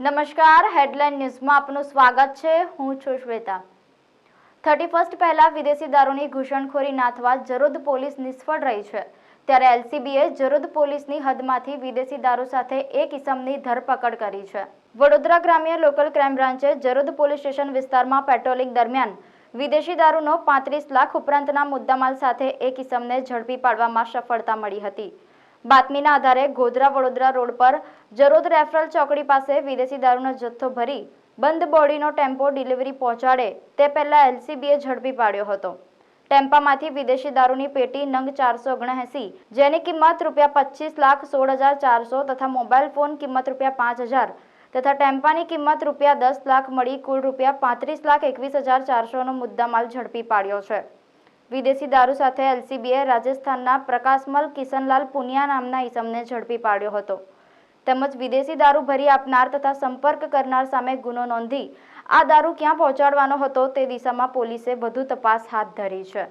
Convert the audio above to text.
નમસ્કાર હેડલાઇન ન્યૂઝમાં આપનું સ્વાગત છે. હું છું શ્વેતા. થર્ટી ફર્સ્ટ પહેલાં વિદેશી દારૂની ઘૂસણખોરી નાથવા જરોદ પોલીસ નિષ્ફળ રહી છે. ત્યારે એલસીબીએ જરોદ પોલીસની હદમાંથી વિદેશી દારૂ સાથે એક ઇસમની ધરપકડ કરી છે. વડોદરા ગ્રામ્ય લોકલ ક્રાઇમ બ્રાન્ચે જરોદ પોલીસ સ્ટેશન વિસ્તારમાં પેટ્રોલિંગ દરમિયાન વિદેશી દારૂનો પાંત્રીસ લાખ ઉપરાંતના મુદ્દામાલ સાથે એક ઇસમને ઝડપી પાડવામાં સફળતા મળી હતી. બાતમીના આધારે ગોધરા વડોદરા રોડ પર જરોદ રેફરલ ચોકડી પાસે વિદેશી દારૂનો જથ્થો ભરી બંધ બોડીનો ટેમ્પો ડિલિવરી પહોંચાડે તે પહેલા એલસીબીએ ઝડપી પાડ્યો હતો. ટેમ્પામાંથી વિદેશી દારૂની પેટી નંગ ચારસો ઓગણએંસી, જેની કિંમત રૂપિયા પચીસ લાખ સોળ હજાર ચારસો તથા મોબાઈલ ફોન કિંમત રૂપિયા પાંચ હજાર તથા ટેમ્પાની કિંમત રૂપિયા દસ લાખ મળી કુલ રૂપિયા પાંત્રીસ લાખ એકવીસ હજાર ચારસોનો મુદ્દામાલ ઝડપી પાડ્યો છે. વિદેશી દારૂ સાથે એલસીબીએ રાજસ્થાનના પ્રકાશમલ કિશનલાલ પુનિયા નામના ઈસમને ઝડપી પાડ્યો હતો. તેમજ વિદેશી દારૂ ભરી આપનાર તથા સંપર્ક કરનાર સામે ગુનો નોંધી આ દારૂ ક્યાં પહોંચાડવાનો હતો તે દિશામાં પોલીસે વધુ તપાસ હાથ ધરી છે.